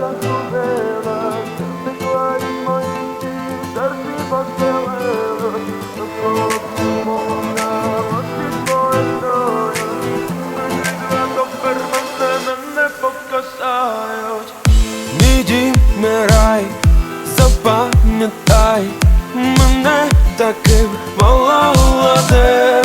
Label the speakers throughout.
Speaker 1: загубилась, втекла із моїх сніг, серці Виглядла тепер мене, мене покасають. Мій запам'ятай мене таким молодим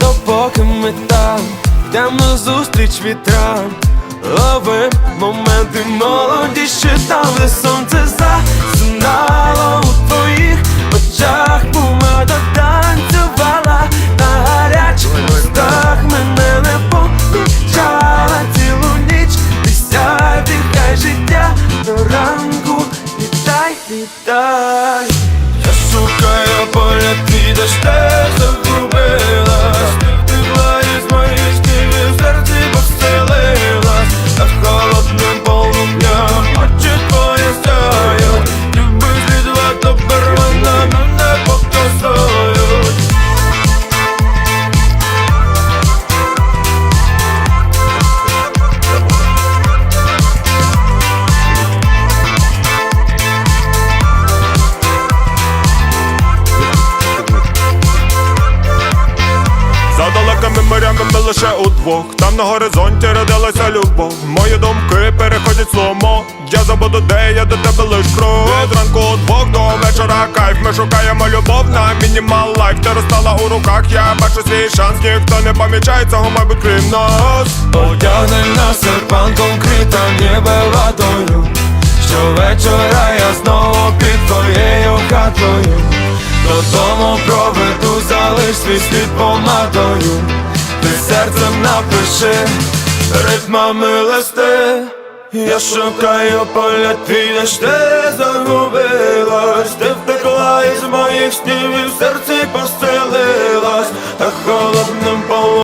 Speaker 1: Допоки ми там йдемо зустріч вітрам Ловим моменти молодіші там, де сонце засинало у твоїх очах. Помада танцювала на гарячих мостах. Мене не помічала цілу ніч. Вися, дихай життя до ранку. Вітай, вітай
Speaker 2: Далекими морями ми лише удвох. Там на горизонті родилася любов. Мої думки переходять сломо. Я забуду, де я до тебе лиш кров Від ранку удвох до вечора кайф. Ми шукаємо любов на мінімал лайф. Ти розстала у руках, я бачу свій шанс. Ніхто не помічає цього, мабуть, крім нас.
Speaker 1: Одягни на серпанком крита ніби ватою Щовечора я знову під твоєю хатою. Додому проведу, залиш свій слід серцем напиши ритмами листи. Я шукаю поля, підеш, ти загубилась, ти втекла із моїх снів і в серці пусти